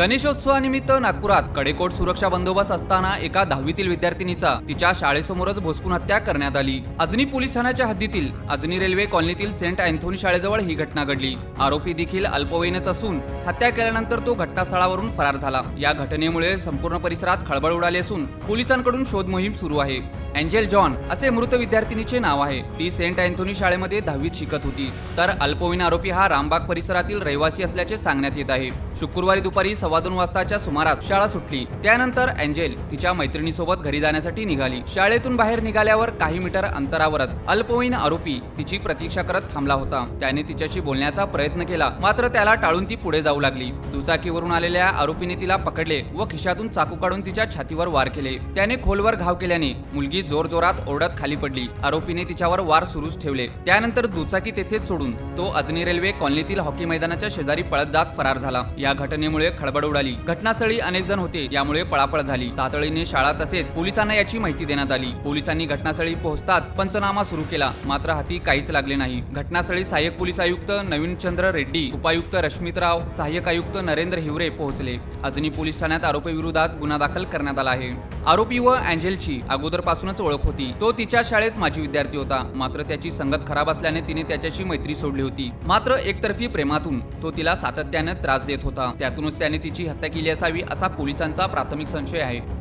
गणेशोत्सवानिमित्त नागपुरात कडेकोट सुरक्षा बंदोबस्त असताना एका दहावीतील विद्यार्थिनीचा तिच्या शाळेसमोरच भोसकून हत्या करण्यात आली. अजनी पोलीस ठाण्याच्या हद्दीतील अजनी रेल्वे कॉलनीतील सेंट अँथोनी शाळेजवळ ही घटना घडली. आरोपी देखील अल्पवयीनच असून हत्या केल्यानंतर तो घटनास्थळावरून फरार झाला. या घटनेमुळे संपूर्ण परिसरात खळबळ उडाली असून पोलिसांकडून शोध मोहीम सुरू आहे. अँजेल जॉन असे मृत विद्यार्थिनीचे नाव आहे. ती सेंट अँथोनी शाळेमध्ये दहावीत शिकत होती. तर अल्पवयीन आरोपी हा रामबाग परिसरातील रहिवासी असल्याचे सांगण्यात येत आहे. शुक्रवारी दुपारी सव्वा दोन वाजताच्या सुमारास शाळा सुटली. त्यानंतर अँजेल तिच्या मैत्रिणीसोबत घरी जाण्यासाठी निघाली. शाळेतून बाहेर निघाल्यावर काही मीटर अंतरावरच अल्पवयीन आरोपी तिची प्रतीक्षा करत थांबला होता. त्याने तिच्याशी बोलण्याचा प्रयत्न केला. मात्र त्याला टाळून ती पुढे जाऊ लागली. दुचाकीवरून आलेल्या आरोपीने तिला पकडले व खिशातून चाकू काढून तिच्या छातीवर वार केले. त्याने खोलवर घाव केल्याने मुलगी जोरजोरात ओरडत खाली पडली. आरोपीने तिच्यावर वार सुरूच ठेवले. त्यानंतर दुचाकी तेथेच सोडून तो अजनी रेल्वे कॉलनीतील हॉकी मैदानाच्या शेजारी पळत जात फरार झाला. या घटनेमुळे खळबळ उडाली. घटनास्थळी अनेक जण होते. यामुळे पळापळ झाली. तातडीने शाळा तसेच पोलिसांना याची माहिती देण्यात आली. पोलिसांनी घटनास्थळी पोहोचताच पंचनामा सुरू केला. मात्र हाती काहीच लागले नाही. घटनास्थळी सहाय्यक पोलीस आयुक्त नवीन चंद्र रेड्डी उपायुक्त रश्मितराव सहाय्यक आयुक्त नरेंद्र हिवरे पोहोचले. अजनी पोलीस ठाण्यात आरोपीविरोधात गुन्हा दाखल करण्यात आला आहे. आरोपी व अँजेलची अगोदरपासूनच ओळख होती. तो तिच्या शाळेत माजी विद्यार्थी होता. मात्र त्याची संगत खराब असल्याने तिने त्याच्याशी मैत्री सोडली होती. मात्र एकतर्फी प्रेमातून तो तिला सातत्याने त्रास देत होता. त्यातूनच त्याने तिची हत्या केली असावी असा पोलिसांचा प्राथमिक संशय आहे.